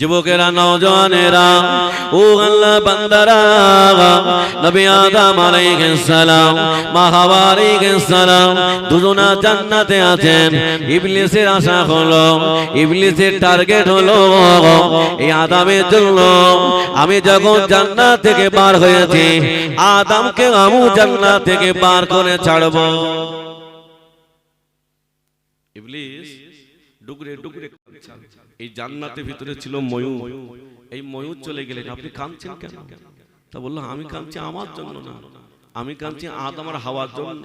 যুবকেরা নওজওয়ানেরা ও আল্লাহ বান্দারা, নবী আদম আলাইহিস সালাম মা হাওয়া আলাইহিস সালাম, দুজনা জান্নাতে আছেন। ইবলিসের আশা হলো, ইবলিসের টার্গেট হলো, এই আদামের জন্য আমি যখন জান্নাত থেকে বার হয়েছি, আদমকে আমু জান্নাত থেকে বার করে ছাড়বো। ইবলিস ডুগরে ডুগরে কাঁদছে। এই জান্নাতের ভিতরে ছিল ময়ূর। এই ময়ূর চলে গেলেন। আপনি কাঁদছেন কেন? তা বলল আমি কাঁদছি আমার জন্য না। আমি কাঁদছি আদ আমার হাওয়ার জন্য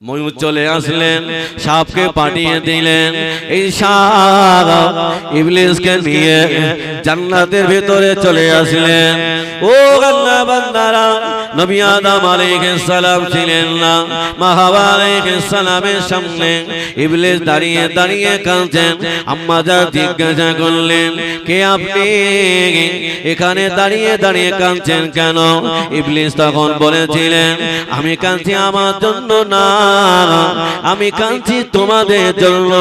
ময়ূর চলে আসলেন সাপকে পাঠিয়ে দিলেন। এই সাপ ইবলিসকে নিয়ে জান্নাতের ভিতরে চলে আসলেন। ও আল্লাহ বান্দারা নবী আদম আলাইহিস সালাম ছিলেন না মা হাওয়া আলাইহিস সালামের সামনে ইবলিস দাঁড়িয়ে দাঁড়িয়ে কাঁদছেন। আম্মা যা জিজ্ঞাসা করলেন, কে আপনি? এখানে দাঁড়িয়ে দাঁড়িয়ে কাঁদছেন কেন? ইবলিস তখন বলেছিলেন, আমি কাঁদছি আমার জন্য না, আমি কাঁদছি তোমাদের জন্য।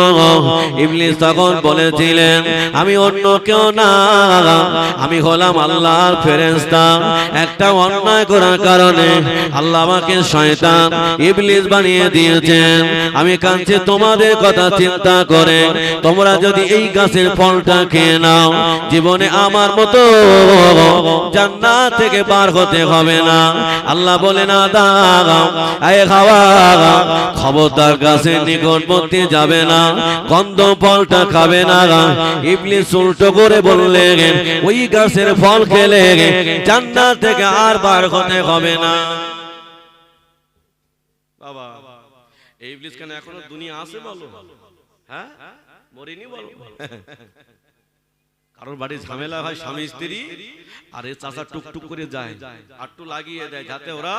ইবলিস তখন বলেছিলেন, আমি অন্য কেউ না, আমি হলাম আল্লাহর ফেরেশতা। একটা অন্যায় করার কারণে আল্লাহ আমাকে শয়তান ইবলিস বানিয়ে দিয়েছেন। আমি কাঁদছি, তোমাদের কথা চিন্তা করে। তোমরা যদি এই গাছের ফলটা খেয়ে নাও, জীবনে আমার মতো জান্নাত থেকে বার হতে হবে না। আল্লাহ বলে না দাও আয় খাওয়া খবরদার গাছের নিকটবর্তী যাবে না, গন্ধ ফলটা খাবে না। ইবলিস উল্টো করে বললে ওই গাছের ফল খেলে জান্নাত থেকে আর বার হতে হবে না। বাবা, এই ইবলিস কেন এখনও দুনিয়া আছে বলো? হ্যাঁ? মরিনি বলো? কারোর বাড়ি ঝামেলা হয় স্বামী, স্ত্রী, আর এ চাচা টুকটুক করে যায় আটটু লাগিয়ে দেয় যাতে ওরা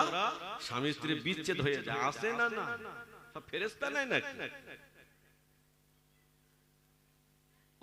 স্বামী, স্ত্রী বিচ্ছেদ হয়ে যায়। আসে না না? সব ফেরেস্তা নাই না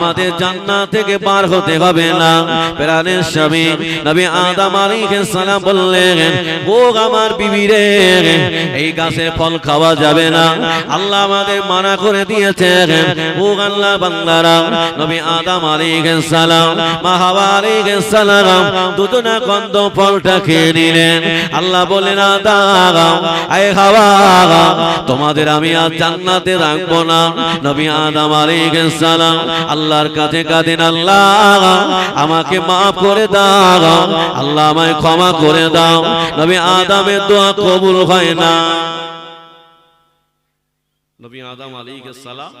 আমাদের জান্নাত থেকে পার হতে হবে না। প্রাণের স্বামী নবী আদম আলাইহিস সালাম বললেন ও আমার বিবি রে, এই গাছের ফল খাওয়া যাবে না। আল্লাহ আমাদের মানা করে দিয়েছেন ও আল্লাহ বান্দারা। নবী আদম আলাইহিস সালাম, মা হাওয়া আলাইহিস সালাম দুজনা গন্ধ ফলটা খেয়ে নিলেন। আল্লাহ বলেন আদম, আয় হাওয়া, তোমাদের আমি আর জান্নাতে রাখব না। নবী আদম আলাইহিস সালাম আল্লাহর কাছে কাঁদেন আল্লাহ আমাকে মাফ করে দাও। আল্লাহ আমায় ক্ষমা করে দাও। নবী আদামের দোয়া কবুল হয় না। নবী আদম আলাইহিস সালাম,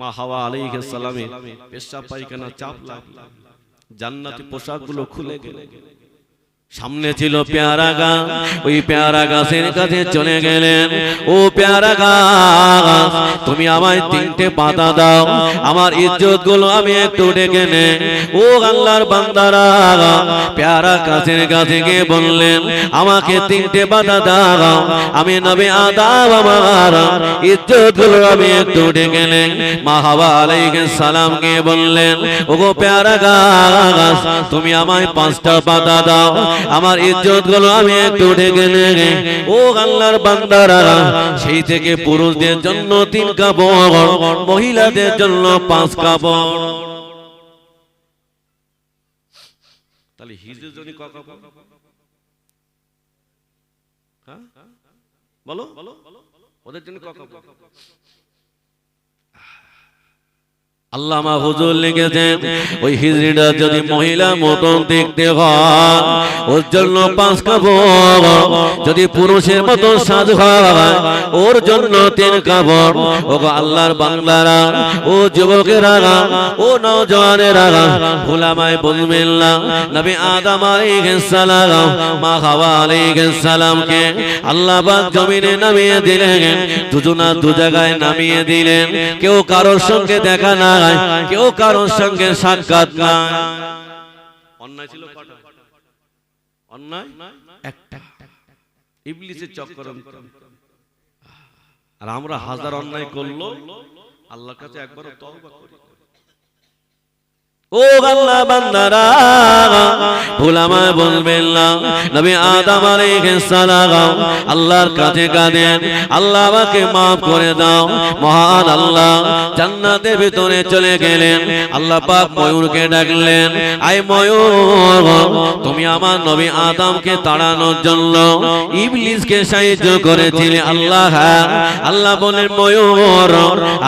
মা হাওয়া আলাইহিস সালামে পেশাব পায়খানা চাপ লাগল জান্নাতি পোশাকগুলো খুলে গেল। সামনে ছিল পেয়ারা গাছ ওই পেয়ারা গাছের কাছে চলে গেলেন। ও পেয়ারা গাছ তুমি আমায় তিনটে পাতা দাও, আমার ইজ্জতগুলো আমি একটু ডেকে নে। ও আল্লাহর বান্দারা, পেয়ারা গাছের কাছে গিয়ে বললেন, আমাকে তিনটে পাতা দাও, আমি নবে আদাব আমার ইজ্জতগুলো আমি একটু ডেকে নে। মা আলাইহিস সালাম গিয়ে বললেন, ওগো পেয়ারা গাছ তুমি আমায় পাঁচটা পাতা দাও আমার ইজ্জতগুলো আমি একটু ঢেকে নেগে ও আল্লাহর বান্দারা, সেই থেকে পুরুষদের জন্য তিন কাপড় মহিলাদের জন্য পাঁচ কাপড় তাহলে হিজের জন্য ক কাপড় হ্যাঁ? বলো। ওদের জন্য ক কাপড় আল্লামা হুজুর লিখেছেন, ওই হিজড়িটা যদি মহিলা মতন দেখতে হয়, ওর জন্য পাঁচ কাপড়। যদি পুরুষের মতন সাজ হয়, ওর জন্য তিন কাপড়। ও আল্লাহর বাংলারা ও যুবকেরা, ও নওজওয়ানেরা ভুলামায় বলবেন না নবী আদম আলাইহিস সালাম মা হাওয়া আলাইহিস সালামকে আল্লাহ পাক জমিনে নামিয়ে দিলেন, দুজনা দু জায়গায় নামিয়ে দিলেন। কেউ কারোর সঙ্গে দেখা না নাই কেউ কারোর সঙ্গে সাক্ষাৎ নাই। অন্যায় ছিল অন্যায়? একটা। ইবলিসের চক্কর আর আমরা হাজার অন্যায় করল আল্লাহ কাছে একবার তওবা করি। ও আল্লাহ বান্দারা ভুলামায় বলবেন না। নবী আদম আলাইহিস সালাম, আল্লাহর কাছে কাঁদেন, আল্লাহ আমাকে maaf করে দাও। মহান আল্লাহ জান্নাতের ভিতরে চলে গেলেন। আল্লাহ পাক ময়ূরকে ডাকলেন আই ময়ূর, তুমি আমার নবী আদমকে তাড়ানোর জন্য ইবলিসকে সাহায্য করেছিলে। আল্লাহ। আল্লাহ বলেন, ময়ূর,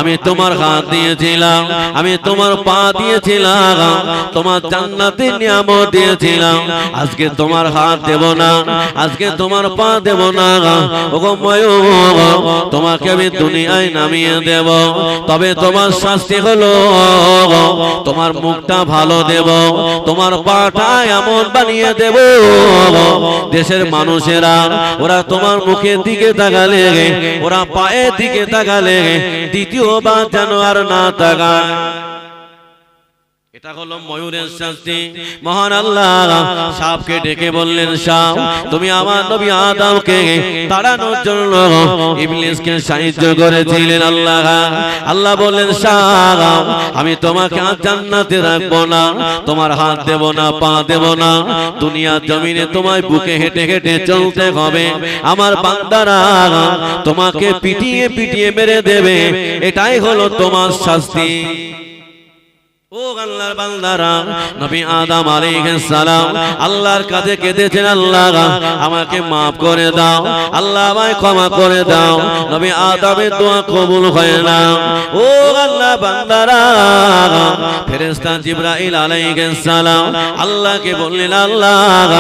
আমি তোমার হাত দিয়েছিলাম, আমি তোমার পা দিয়েছিলাম তোমার জান্নাতে নিয়ামত দিয়েছিলাম। আজকে তোমার হাত দেব না, আজকে তোমার পা দেব না। ওগো ময়ূর, তোমাকে আমি দুনিয়ায় নামিয়ে দেব, তবে তোমার শাস্তি হলো, তোমার মুখটা ভালো দেব, তোমার পাটা এমন বানিয়ে দেব। দেশের মানুষেরা, ওরা তোমার মুখের দিকে তাকালে, ওরা পায়ের দিকে তাকালে, দ্বিতীয়বার যেন আর না তাকায়। এটা হলো ময়ূরের শাস্তি। মহান আল্লাহ সাপকে ডেকে বললেন সাপ তুমি আমার নবী আদমকে তাড়ানোর জন্য ইবলিসকে সাহায্য করেছিলেন আল্লাহ। আল্লাহ। বললেন সাপ আমি তোমাকে আর জান্নাতে রাখব না। তোমার হাত দেব না পা দেব না। দুনিয়ার জমিনে তোমায় বুকে হেঁটে হেঁটে চলতে হবে। আমার বান্দারা তোমাকে পিটিয়ে পিটিয়ে মেরে দেবে। এটাই হলো তোমার শাস্তি। ও আল্লাহর বান্দারা, নবী আদম আলাইহিস আল্লাহর কাছে কেঁদেছেন আল্লাহ, আমাকে maaf করে দাও, আল্লাহ আমায় ক্ষমা করে দাও, নবী আদমের দোয়া কবুল হয় না। ও বান্দারা, ফেরেশতা জিবরাইল আল্লাহকে বললেন, আল্লাহ,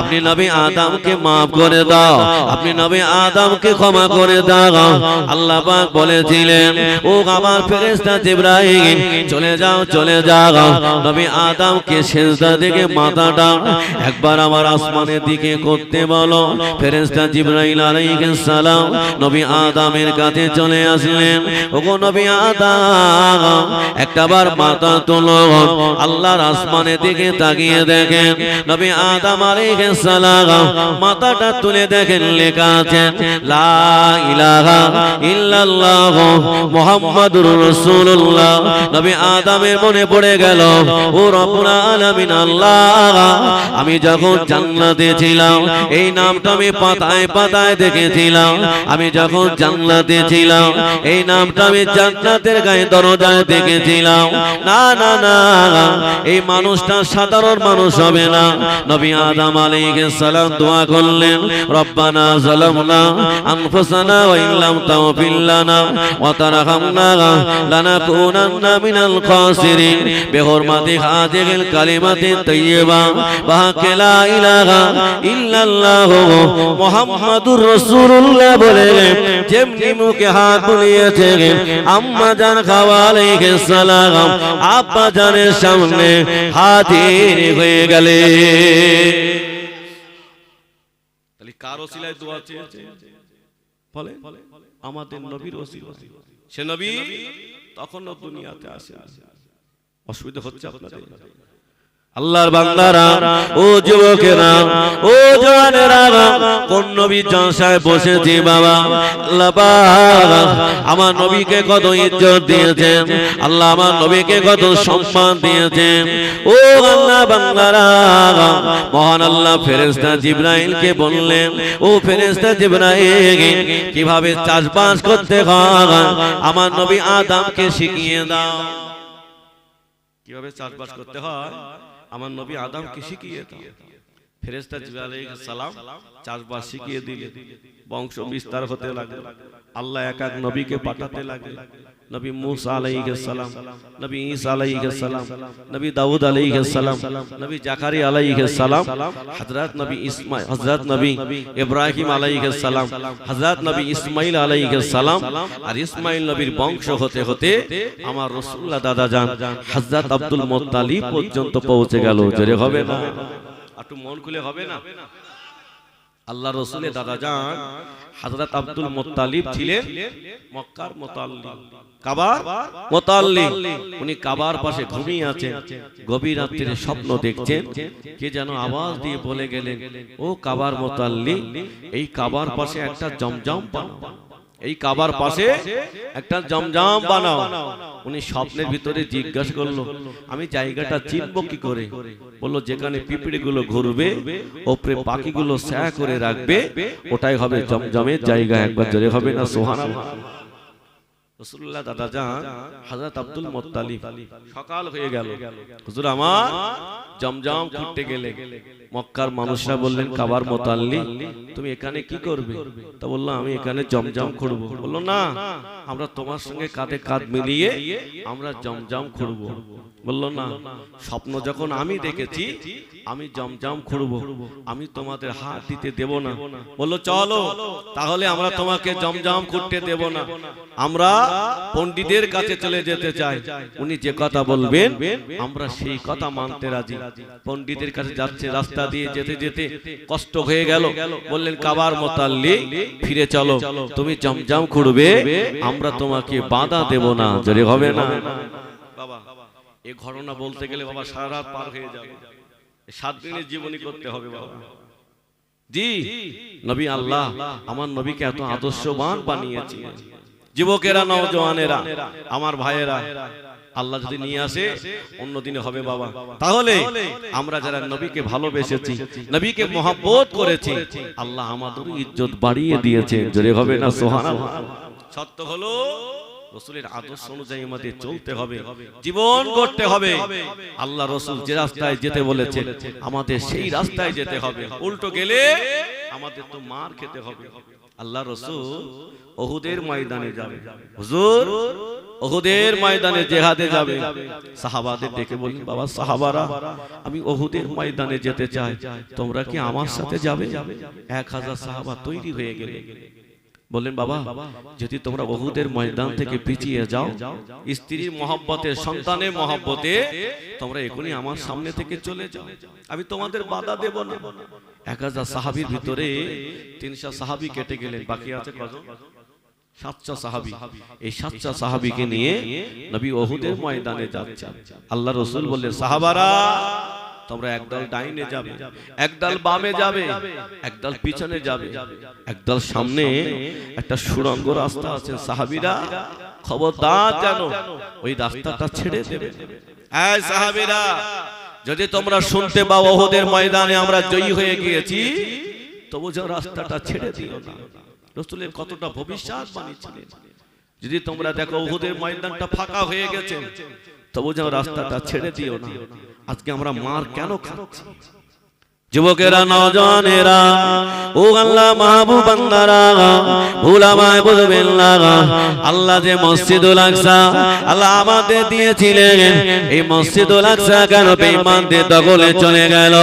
আপনি নবী আদমকে maaf করে দাও, আপনি নবী আদমকে ক্ষমা করে দাও। আল্লাহ পাক বলেছিলেন, ও আমার ফেরেশতা জিবরাইল, চলে যাও, চলে যাও নবী আদমকে সেজদা দিকে মাথাটা একবার আমার আসমানের দিকে করতে বলো। ফেরেশতা জিবরাইল আলাইহিস সালাম নবী আদমের কাছে চলে আসলেন। ওগো নবী আদম একটাবার মাথা তোলো। আল্লাহর আসমানের দিকে তাকিয়ে দেখেন। নবী আদম আলাইহিস সালাম মাথাটা তুলে দেখেন, লেখা আছে, লা ইলাহা ইল্লাল্লাহ মুহাম্মাদুর রাসূলুল্লাহ। নবী আদমের মনে পড়ে গেল। ও রব্বুল আলামিন, আল্লাহ, আমি যখন জান্নাতে ছিলাম, এই নামটা আমি পাতায় পাতায় দেখেছিলাম। আমি যখন জান্নাতে ছিলাম, এই নামটা আমি জান্নাতের গায়ে দরজায় দেখেছিলাম। না না না, এই মানুষটা সাধারণ মানুষ হবে না। নবী আদম আলাইহিস সালাম দোয়া করলেন, রব্বানা যালামনা আনফুসানা ওয়া ইল্লাম তাগফির লানা ওয়া তারহামনা লানাকুনান্না মিনাল খাসিরিন। বেহরমাতে হাদিল কালিমাতে তাইয়্যিবা। বাহাকে লা ইলাহা ইল্লাল্লাহ মুহাম্মাদুর রাসূলুল্লাহ বলে, যেমনি মুখে হাত বুলিয়েছে আম্মা জান খাওয়ালাইকে সালাম, আব্বা জানের সামনে হাজির হয়ে গেলে। তাহলে কার ওসিলায় দোয়া চেয়েছে ফলে আমাদের নবীর ওসিলা। সে নবী তখনও দুনিয়াতে আসে আসে অসুবিধা হচ্ছে আপনাদের। আল্লাহর বান্দারা, ও যুবকেরা, ও জওয়ানেরা, কোন নবী জলসায় বসেছি বাবা? আল্লাহ আমার নবীকে কত ইজ্জত দিয়েছেন, আল্লাহ আমার নবীকে কত সম্মান দিয়েছেন। ও আল্লাহ বান্দারা, মহান আল্লাহ ফেরেশতা জিবরাইলকে বললেন, ও ফেরেশতা জিবরাইল, কীভাবে চাষবাস করতে হয়? আমার নবী আদমকে শিখিয়ে দাও। কীভাবে চাষবাস করতে হয়? আমার নবী আদমকে শিখিয়ে ফেরেস্তা সালাম চাষবাস শিখিয়ে দিলেন বংশ বিস্তার হতে লাগল। আল্লাহ এক এক নবীকে পাঠাতে লাগলেন নবী মুসা আলাইহিস সালাম নবী ঈসা আলাইহিস সালাম নবী দাউদ আলাইহিস সালাম নবী জাকারিয়া আলাইহিস সালাম হযরত নবী ইসমাইল হযরত নবী ইব্রাহিম আলাইহিস সালাম হযরত নবী ইসমাইল আলাইহিস সালাম আর ইসমাইল নবীর বংশ হতে হতে আমার রাসূলুল্লাহ দাদা জান হযরত আব্দুল মুত্তালিব পর্যন্ত পৌঁছে গেল জোরে হবে না? একটু মন খুলে হবে না? আল্লাহ রসুলের দাদা যান হযরত আব্দুল মোতালিব ছিলেন মক্কার মোতালি কাবার মোতালি উনি কাবার পাশে ঘুমিয়ে আছেন গভীর রাত্রিরে স্বপ্ন দেখছেন কে যেন আওয়াজ দিয়ে বলে গেলেন ও কাবার মোতাল্লি এই কাবার পাশে একটা জমজম বানাও। এই কাবার পাশে একটা জমজম বানাও। উনি স্বপ্নের ভিতরে জিজ্ঞাসা করল আমি জায়গাটা চিনব কি করে? বলল যেখানে পিঁপড়ে গুলো ঘুরবে ওপরে পাখিগুলো স্যা করে রাখবে ওটাই হবে জমজমের জায়গা। একবার জোরে হবে না সোহানা রসুল্লাহ দাদা যান হাজরত আব্দুল মোত্তালিব। সকাল হয়ে গেল। হুজুর আমার জমজম খুঁটতে গেলে। মক্কার মানুষরা বললেন কাবার মোতাল্লি তুমি এখানে কি করবে? তা বলল আমি এখানে জমজম খুঁড়বো বলল না আমরা তোমার সঙ্গে কাঁধে কাঁধ মিলিয়ে আমরা জমজম খুঁড়বো বলল না স্বপ্ন যখন আমি দেখেছি আমি জমজম খুঁড়বো আমি তোমাদের হাত দিতে দেব না। বলল চলো তাহলে আমরা তোমাকে জমজম খুঁড়তে দেব না। আমরা পণ্ডিতের কাছে চলে যেতে চাই। উনি যে কথা বলবেন আমরা সেই কথা মানতে রাজি পণ্ডিতের কাছে যাচ্ছে, রাস্তা দিয়ে যেতে যেতে কষ্ট হয়ে গেল। বললেন, কাবার মোতাল্লি, ফিরে চলো। তুমি জমজম খুঁড়বে, আমরা তোমাকে বাধা দেব না। জোরে হবে না? বাবা এই ঘটনা বলতে গেলে বাবা সারা রাত পার হয়ে যাবে। সাত দিনের জীবনী করতে হবে বাবা। জি, নবী আল্লাহ আমার নবীকে এত আদর্শবান বানিয়েছে যুবকেরা নওজওয়ানেরা আমার ভাইয়েরা আল্লাহ যদি নিয়ে আসে অন্য দিনে হবে বাবা। তাহলে আমরা যারা নবীকে ভালোবেসেছি নবীকে মহাব্বত করেছি আল্লাহ আমাদের ইজ্জত বাড়িয়ে দিয়েছে জোরে হবে না? সোহানা সত্য হলো রসুলের আদর্শ অনুযায়ী আমাদের চলতে হবে জীবন করতে হবে। আল্লাহ রসুল যে রাস্তায় যেতে বলেছে আমাদের সেই রাস্তায় যেতে হবে। উল্টো গেলে আমাদের তো মার খেতে হবে। আল্লাহ রসুল ওহুদের ময়দানে যাবে। হুজুর ওহুদের ময়দানে জেহাদে যাবে। সাহাবাদের ডেকে বললেন বাবা সাহাবারা আমি ওহুদের ময়দানে যেতে চাই। তোমরা কি আমার সাথে যাবে? এক হাজার সাহাবা তৈরি হয়ে গেলে বললেন বাবা যদি তোমরা বহুদের ময়দান থেকে পিছিয়ে যাও স্ত্রীর মহব্বতে সন্তানের মহব্বতে তোমরা এখনই আমার সামনে থেকে চলে যাও। আমি তোমাদের বাধা দেব না। এক হাজার সাহাবির ভিতরে তিনশো সাহাবি কেটে গেলেন। বাকি আছে কজন? সাতটা সাহাবি। এই সাতটা সাহাবিকে নিয়ে নবী ওহুদের ময়দানে যাচ্ছেন। আল্লাহ রসুল বললেন সাহাবারা তোমরা একদল ডাইনে যাবে একদল বামে যাবে একদল পিছনে যাবে একদল সামনে একটা সুড়ঙ্গ রাস্তা আছে। সাহাবিরা খবরদার জানো ওই রাস্তাটা ছেড়ে দেবে। এই সাহাবিরা যদি তোমরা শুনতে পাও ওহদের ময়দানে আমরা জয়ী হয়ে গিয়েছি তবু যেন রাস্তাটা ছেড়ে দিও না। রসুলের কতটা ভবিষ্যৎ বানিয়েছিলেন। যদি তোমরা দেখো ওহুদের ময়দানটা ফাঁকা হয়ে গেছে তবু যেন রাস্তাটা ছেড়ে দিও না। আজকে আমরা মার কেন খাচ্ছি? যুবকেরা, নজনেরা, ও আল্লাহ মাহবুব বান্দারা, ভুলামায় বুঝবেন না। আল্লাহ যে মসজিদুল আকসা, আল্লাহ আমাদের দিয়েছিলেন। এই মসজিদুল আকসা কেন বেঈমানদের দখলে চলে গেল?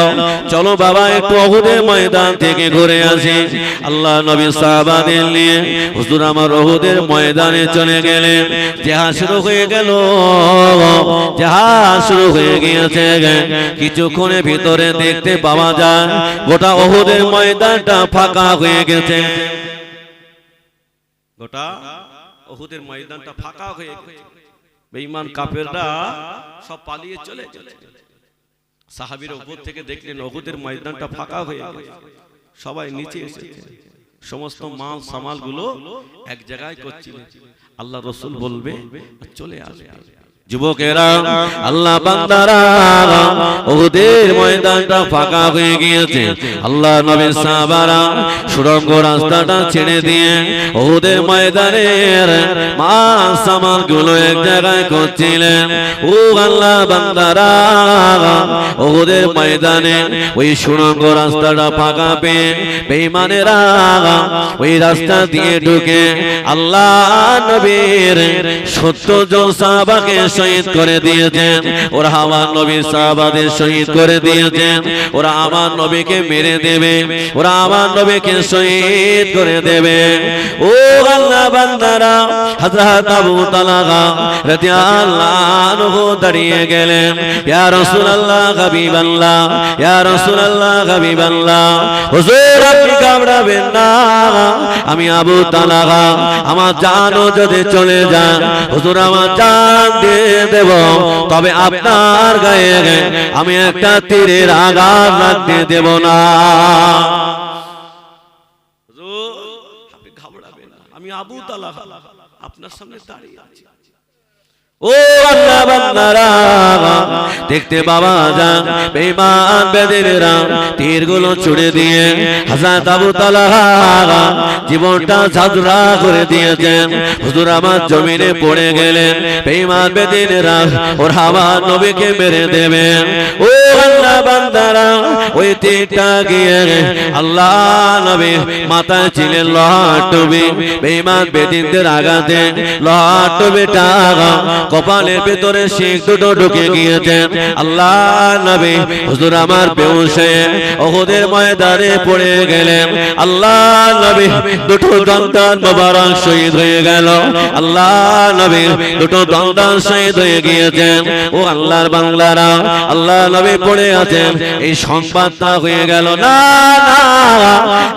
চলো বাবা, একটু অহুদের ময়দান থেকে ঘুরে আসি। আল্লাহ নবী সাহাবাদের নিয়ে হুজুর আমার অহুদের ময়দানে চলে গেলেন। জাহাজ শুরু হয়ে গেল। জাহাজ শুরু হয়ে গিয়েছে। কিছুক্ষণের ভিতরে দেখতে পাওয়া গোটা ময়দানটা ফাঁকা হয়ে গেছে। গোটা ময়দানটা ফাঁকা হয়ে গেছে। সব পালিয়ে চলে চলে সাহাবীর উপর থেকে দেখলেন অহুদের ময়দানটা ফাঁকা হয়ে গেছে। সবাই নিচে এসেছে। সমস্ত মাল সামালগুলো এক জায়গায় করছিলেন। আল্লাহ রসুল বলবে, চলে আসবে। যুবকেরা আল্লাহ বান্দারা ওদের ময়দানটা ফাঁকা হয়ে গিয়েছে। আল্লাহ সাহাবারা সুরঙ্গ রাস্তাটা ছেড়ে দিয়ে ওদের ময়দানের মা সামানগুলো এক জায়গায় করছিলেন। ও আল্লাহ বান্দারা ওদের ময়দানে ওই সুরঙ্গ রাস্তাটা ফাঁকা পেয়ে বেঈমানেরা ওই রাস্তা দিয়ে ঢুকে আল্লাহ নবীর সত্য জন সাহাবাকে শহীদ করে দিয়েছেন। ওরা আমার নবীর সাহাবাদের শহীদ করে দিয়েছেন। ওরা আমার নবীকে মেরে দেবে। ওরা আমার নবীকে শহীদ করে দেবে। ও আল্লাহ বান্দারা, হযরত আবু তালহা রাদিয়াল্লাহু দাঁড়িয়ে গেলেন। ইয়া রাসূলুল্লাহ, হাবিবাল্লাহ, ইয়া রাসূলুল্লাহ, হাবিবাল্লাহ, হুজুর, আপনি ঘাবড়াবেন না। আমি আবু তালহা, আমার জানও যদি চলে যান, হুজুর, আমার জান দিয়ে দেব। তবে আপনার গায়ে আমি একটা তীরের আঘাত লাগতে দেব না। আমি আবু তালা আপনার সামনে দাঁড়িয়ে আছি। ও আল্লাহ বান্দারা, দেখতে বাবা যান বেঈমান বেদিনেরা, তীরগুলো ছুড়ে দিয়ে হযরত আবু তালহা জীবনটা ঝাঁঝরা করে দিয়েছেন। হুজুর আমার জমিনে পড়ে গেলেন, বেঈমান বেদিনেরা ওর আমার নবীকে মেরে দেবেন। ও আল্লাহ বান্দারা, ওই তীরটা গিয়ে আল্লাহ নবী মাথায় ছিলেন টুবি বেঈমান বেদিনদের আঘাতে লোহার টুবিটা কপালের ভেতরে শিখ দুটো ঢুকে গিয়েছেন আল্লাহ নবী হুজুর আমার বেউসে ওহুদের ময়দানে পড়ে গেলেন। আল্লাহ নবী দুটো দন্তান মোবারক শহীদ হয়ে গেল। আল্লাহ নবী দুটো দন্তান শহীদ হয়ে গিয়েছেন। ও আল্লাহর বাংলারা আল্লাহ নবী পড়ে আছেন। এই সংবাদটা হয়ে গেল। না না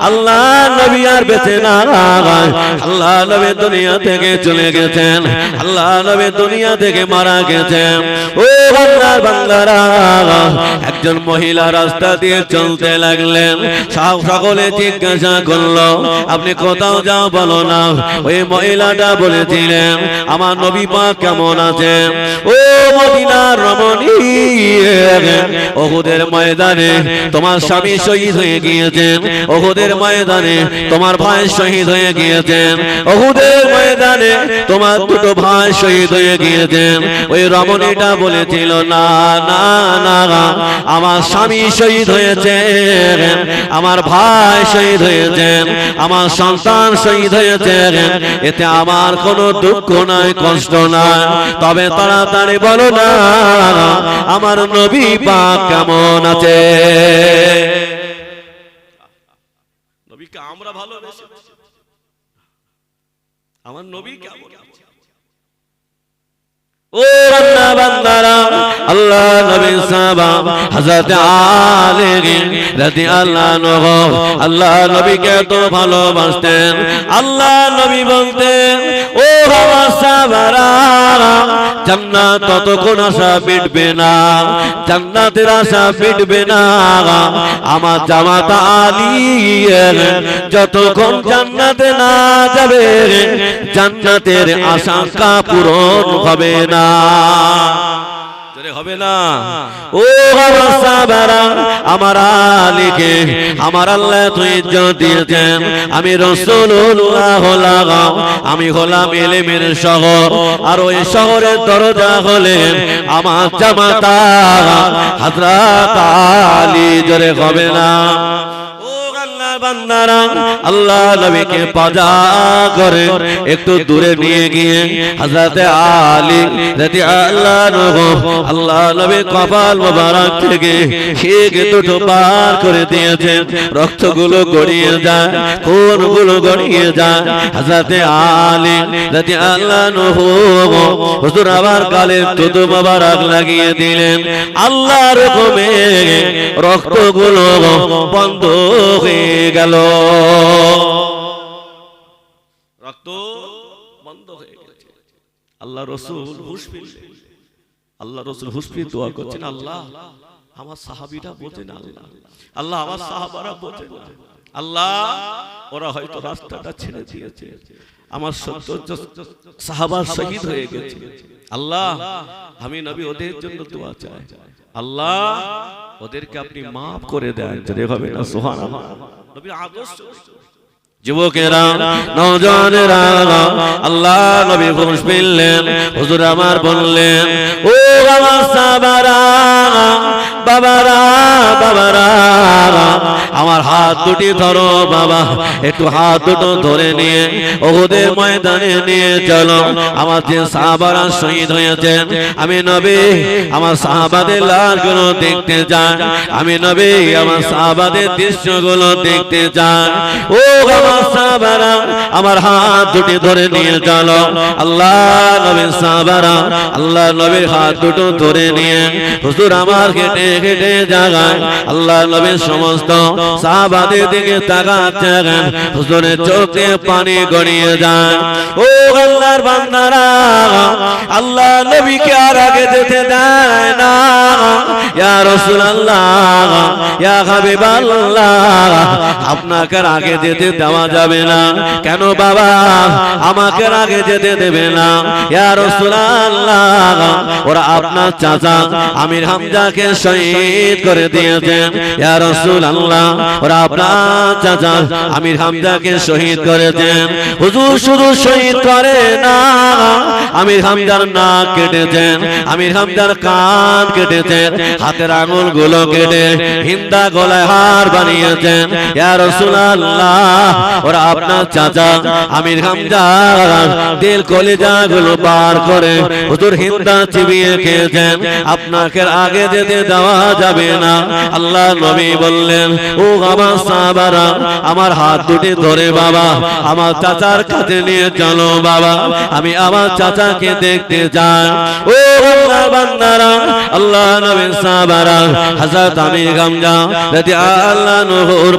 আল্লাহ নবী আর বেঁচে না। আল্লাহ নবী দুনিয়া থেকে চলে গেছেন। আল্লাহ নবী দুনিয়া থেকে মারা গেছেন ও বাংলার বাংলারা একজন মহিলা রাস্তা দিয়ে চলতে লাগলেন। সকলে জিজ্ঞাসা করল, আপনি কোথাও যাও বলো না। ওই মহিলাটা বলেছিলেন, আমার নবী পাক কেমন আছে? ও মদিনার রমণী, ওহুদের ময়দানে তোমার স্বামী শহীদ হয়ে গিয়েছেন। ওহুদের ময়দানে তোমার ভাই শহীদ হয়ে গিয়েছেন। ওহুদের ময়দানে তোমার দুটো ভাই শহীদ হয়ে গিয়েছেন ওই রমণীটা বলেছিল, না আমার স্বামী শহীদ হয়েছে আমার ভাই শহীদ হয়েছেন, আমার সন্তান শহীদ হয়েছে এতে আমার কোনো দুঃখ নাই, কষ্ট নাই। তবে তাড়াতাড়ি বলো না, আমার নবী পাক কেমন আছে? আমরা ভালোবেসে। আমার নবী কেমন ও বান্দা, বান্দারা, আল্লাহ নবী সাহাবা, হযরত আলী রাদিয়াল্লাহু আনহু, আল্লাহ নবীকে তো ভালোবাসতেন, আল্লাহ নবী বলতেন, ও আমার সাহাবারা, জান্নাত ততক্ষণ আশা মিটবে না, জান্নাতের আশা মিটবে না, আমার জামাত আলী যতক্ষণ জান্নাতে না যাবে, জান্নাতের আশঙ্কা পূরণ হবে না। জোরে হবে না। ও আমার সাহাবারা আমার আলীকে আমার আল্লাহ তুই ইজ্জত দিয়েছেন। আমি রাসূলুল্লাহ হলাম আমি হলাম ইলমের শহর। আর ওই শহরের দরজা হলেন আমার জামাতা হযরত আলী জোরে হবে না। বান্দারা, আল্লাহ নবীকে পাজা করে একটু দূরে নিয়ে গিয়ে আলী আল্লাহ নবী কপাল থেকে শিখ দুটো পার করে রক্তগুলো গড়িয়ে যায়, খুনগুলো গড়িয়ে যায়। হযরতে আলী রাদিয়াল্লাহু আনহু হুজুর আবার গালে তুতু মোবারক লাগিয়ে দিলেন। আল্লাহর হুকুমে রক্তগুলো বন্ধ হয়ে গেল। রক্ত বন্ধ হয়ে গেছে। আল্লাহ রসুল আল্লাহ রসুল হুশ দোয়া করছেন, আল্লাহ, আমার সাহাবিরা বোঝেন আল্লাহ। আল্লাহ, আমার সাহাবারা বোঝেন আল্লাহ, ওরা হয়তো রাস্তাটা ছেড়ে দিয়েছে। আমার সত্তর সাহাবার শহীদ হয়ে গেছে। আল্লাহ, আমি নবী ওদের জন্য দোয়া চাই। আল্লাহ ওদেরকে আপনি মাফ করে দেন হবে না সোহান নবীর আদর্শ আমার হাত দুটি ধরো বাবা, একটু হাত দুটো ধরে নিয়ে ওদের ময়দানে নিয়ে চলো, আমার যে সাহাবারা শহীদ হয়েছেন, আমি নবী, আমার সাহাবাদের লাশগুলো দেখতে যান, আমি নবী, আমার সাহাবাদের দৃশ্যগুলো দেখতে যান, ও আমার আমার হাত দুটি ধরে নিয়ে চলো। আল্লাহ নবীর সাহাবারা আল্লাহ নবীর হাত দুটো ধরে নিয়ে হুজুর আমার কেটে কেটে জাগায়। আল্লাহ নবীর সমস্ত সাহাবাদের দিকে তাকাচ্ছেন হুজুরের চোখ পানি গড়িয়ে যায়। ও আল্লাহর বান্দারা, আল্লাহ নবীকে আর আগে যেতে দেয় না। ইয়া রাসূলুল্লাহ, ইয়া হাবিবাল্লাহ, আপনাকে আগে যেতে দেওয়া যাবে না। কেন বাবা? আমাকে আগে যেতে দেবে না। ইয়া রাসূলুল্লাহ, ওরা আপনার চাচা আমির হামজাকে শহীদ করে দিয়েছেন। ইয়া রাসূলুল্লাহ, ওরা আপনার চাচা আমির হামজাকে শহীদ করেছেন। হুজুর শুধু শহীদ করে না, আমির হামজার নাক কেটেছেন, আমির হামজার কান কেটেছেন, হাতের আঙুলগুলো কেটে হিন্দা গলায় হার বানিয়েছেন। ইয়া রাসূলুল্লাহ ওরা আপনার চাচা আমির হামজা দিল কলিজা গুলো বার করে। হুজুর হিন্দা চিবিয়ে খেয়েছেন। আপনাকে আগে যেতে দেওয়া যাবে না। আল্লাহ নবী বললেন ও আমার সাহাবারা আমার হাত দুটি ধরে বাবা আমার চাচার কাছে নিয়ে চলো বাবা। আমি আমার চাচাকে দেখতে চাই। ও আল্লাহ বান্দারা আল্লাহ নবী সাহাবারা হযরত আমির গামজা রাদি আল্লাহ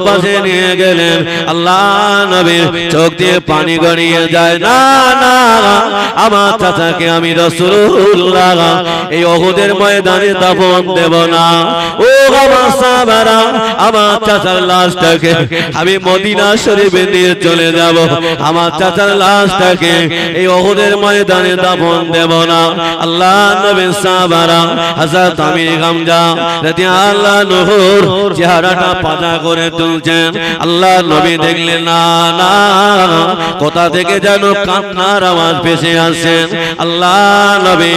পাশে নিয়ে গেলেন। আল্লাহ নবীর চোখ দিয়ে পানি গড়িয়ে যায়। না না, আমার চাচাকে আমি রাসূলুল্লাহ এই ওহুদের ময়দানে দাফন দেব না। ও আমার সাহাবারা, আমার চাচার লাশটাকে আমি মদিনা শরীফে নিয়ে চলে যাব। আমার চাচার লাশটাকে এই ওহুদের ময়দানে দাফন দেব না। আল্লাহ নবী সাহাবারা, হযরত আমির গামজা রাদিয়াল্লাহু নূর চেহারাটা পাজা করে তুলছেন। আল্লাহ নবী দেখলেন না কোথা থেকে যেন কান্নার আওয়াজ ভেসে আসছেন আল্লাহ নবী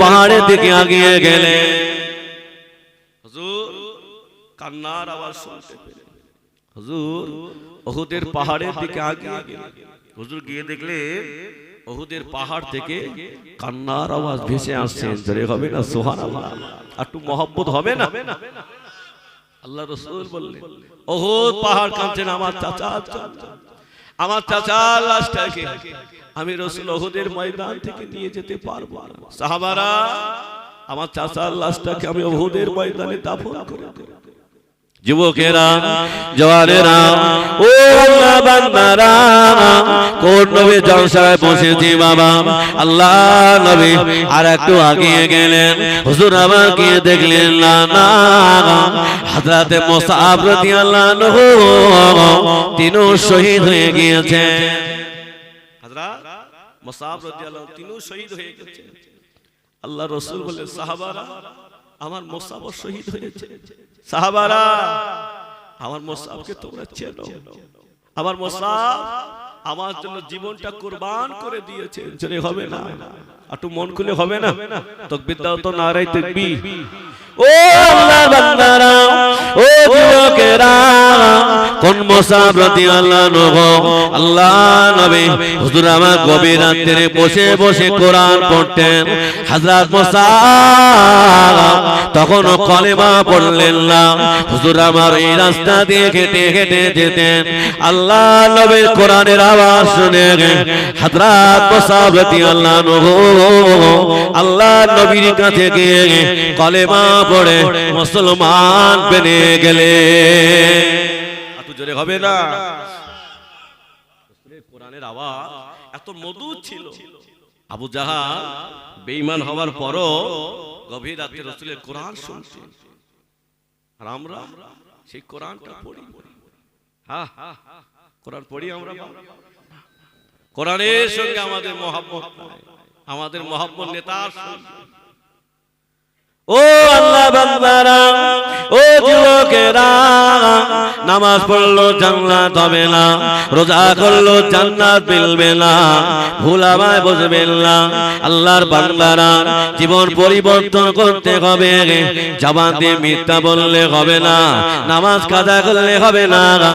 পাহাড়ের দিকে আগিয়ে গেলেন। হুজুর, কান্নার আওয়াজ শুনতে হুজুর, ওহুদের পাহাড়ের দিকে হুজুর গিয়ে দেখলে ওহুদের পাহাড় থেকে কান্নার আওয়াজ ভেসে আসছেন জোরে হবে না, সুবহানাল্লাহ। একটু মহব্বত হবে না? আল্লাহ রসুল বললেন ওহো পাহাড় কাঁদছেন আমার চাচা আমার চাচা। লাশটাকে আমি রসুল ওহদের ময়দান থেকে নিয়ে যেতে পারব। সাহাবারা আমার চাচার লাশটাকে আমি ওহদের ময়দানে দাফন করে দেব। যুবকেরা জওয়ানেরা ও আল্লাহ বান্দারা কোন নবী জলসায় বসেছি বাবা? আল্লাহ নবী আর একটু আগিয়ে গেলেন। হুজুর গিয়ে দেখলেন না না হযরতে মুসাব রাদিয়াল্লাহু তিনিও শহীদ হয়ে গিয়েছেন। হযরত মুসাব রাদিয়াল্লাহু তিনিও শহীদ হয়ে গেছেন আল্লাহ রসুল বলে সাহাবারা আমার মোসাব শহীদ হয়েছে। সাহাবারা আমার মোসাবকে তোমরা চেনো। আমার মোসাব আমার জন্য জীবনটা কোরবান করে দিয়েছে। জোরে হবে না। একটু মন খুলে হবে না। তো দাও তো নারাই তকবি আল্লাহ আল্লাহ নবী তখন কলেমা পড়লেন না। হুজুর আমার এই রাস্তা দিয়ে হেঁটে হেঁটে যেতেন। আল্লাহ নবীর কোরআনের আওয়াজ শুনে হযরত মোসাব রাদিয়াল্লাহু আনহু আল্লাহ নবীর কাছে গিয়ে কলেমা পড়ে মুসলমান বেনে গেলে। হবে না। কোরআনের এত ছিল। আবু বেঈমান হওয়ার পরও গভীর রাতে রসুলের কোরআন সেই কোরআনটা পড়ি। কোরআন পড়ি আমরা? কোরআনের সঙ্গে আমাদের মহাব্বত আমাদের মহাব্বত নেতার সঙ্গে। ও আল্লাহ বান্দারা, ও যুবকেরা, নামাজ পড়ল জান্নাত হবে না, রোজা করল জান্নাত মিলবে না, ভুল আমায় বুঝবেন না। আল্লাহর বান্দারা, জীবন পরিবর্তন করতে হবে দিয়ে মিথ্যা বললে হবে না, নামাজ কাজা করলে হবে না।